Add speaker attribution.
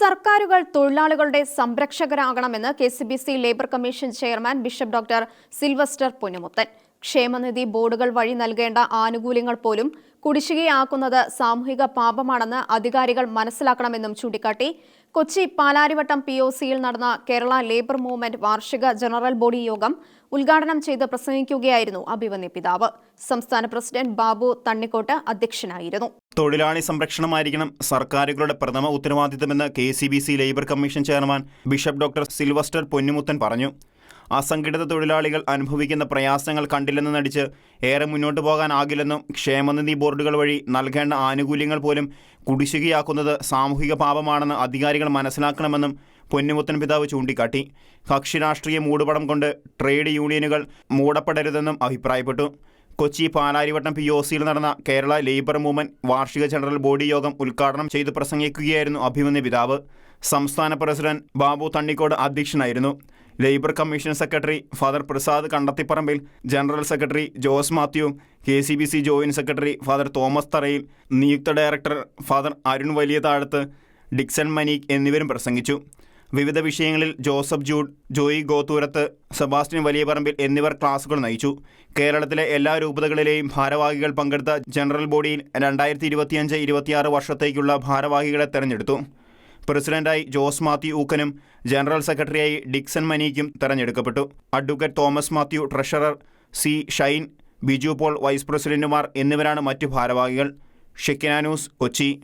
Speaker 1: സർക്കാരുകൾ തൊഴിലാളികളുടെ സംരക്ഷകരാകണമെന്ന് K C B C labour commission chairman bishop doctor Silvester Ponnumuthan. ക്ഷേമനിധി ബോർഡുകൾ വഴി നൽകേണ്ട ആനുകൂല്യങ്ങൾ പോലും കുടിശ്ശികയാക്കുന്നത് സാമൂഹിക പാപമാണെന്ന് അധികാരികൾ മനസ്സിലാക്കണമെന്നും ചൂണ്ടിക്കാട്ടി. കൊച്ചി പാലാരിവട്ടം പി ഒ സിയിൽ നടന്ന കേരള ലേബർ മൂവ്മെന്റ് വാർഷിക ജനറൽ ബോഡി യോഗം ഉദ്ഘാടനം ചെയ്ത് പ്രസംഗിക്കുകയായിരുന്നു അഭിമന്യ പിതാവ്. സംസ്ഥാന പ്രസിഡന്റ് ബാബു തണ്ണിക്കോട്ട് അധ്യക്ഷനായിരുന്നു.
Speaker 2: തൊഴിലാളി സംരക്ഷണമായിരിക്കണം സർക്കാരുകളുടെ പ്രഥമ ഉത്തരവാദിത്തമെന്ന് K C B C labour commission chairman bishop doctor Silvester Ponnumuthan പറഞ്ഞു. അസംഘടിത തൊഴിലാളികൾ അനുഭവിക്കുന്ന പ്രയാസങ്ങൾ കണ്ടില്ലെന്ന് നടിച്ച് ഏറെ മുന്നോട്ട് പോകാനാകില്ലെന്നും ക്ഷേമനിധി ബോർഡുകൾ വഴി നൽകേണ്ട ആനുകൂല്യങ്ങൾ പോലും കുടിശ്ശികയാക്കുന്നത് സാമൂഹിക പാപമാണെന്ന് അധികാരികൾ മനസ്സിലാക്കണമെന്നും പൊന്നുമുത്തൻ പിതാവ് ചൂണ്ടിക്കാട്ടി. കക്ഷി രാഷ്ട്രീയ മൂടുപടം കൊണ്ട് ട്രേഡ് യൂണിയനുകൾ മൂടപ്പെടരുതെന്നും അഭിപ്രായപ്പെട്ടു. കൊച്ചി പാലാരിവട്ടം പി ഒ സിയിൽ നടന്ന കേരള ലേബർ മൂവ്മെന്റ് വാർഷിക ജനറൽ ബോഡി യോഗം ഉദ്ഘാടനം ചെയ്ത് പ്രസംഗിക്കുകയായിരുന്നു അഭിമന്യ പിതാവ്. സംസ്ഥാന പ്രസിഡന്റ് ബാബു തണ്ണിക്കോട് അധ്യക്ഷനായിരുന്നു. Labour commission secretary father Prasad Kandathiparambil general secretary Jose Mathew K C B C joint secretary father Thomas Tharayil നിയുക്ത ഡയറക്ടർ ഫാദർ അരുൺ വലിയ താഴത്ത് ഡിക്സൺ മനീക് എന്നിവരും പ്രസംഗിച്ചു. വിവിധ വിഷയങ്ങളിൽ Joseph Jude Joy Gothuruth Sebastian Valiaparambil എന്നിവർ ക്ലാസുകൾ നയിച്ചു. കേരളത്തിലെ എല്ലാ രൂപതകളിലെയും ഭാരവാഹികൾ പങ്കെടുത്ത ജനറൽ ബോഡിയിൽ രണ്ടായിരത്തി ഇരുപത്തിയഞ്ച് ഇരുപത്തിയാറ് വർഷത്തേക്കുള്ള ഭാരവാഹികളെ തെരഞ്ഞെടുത്തു. പ്രസിഡന്റായി ജോസ് മാത്യു ഊക്കനും ജനറൽ സെക്രട്ടറിയായി ഡിക്സൺ മനീക്കും തെരഞ്ഞെടുക്കപ്പെട്ടു. Advocate Thomas Mathew treasurer C Shine Biju Paul vice പ്രസിഡന്റുമാർ എന്നിവരാണ് മറ്റു ഭാരവാഹികൾ. ഷെക്കിനാനൂസ് കൊച്ചി.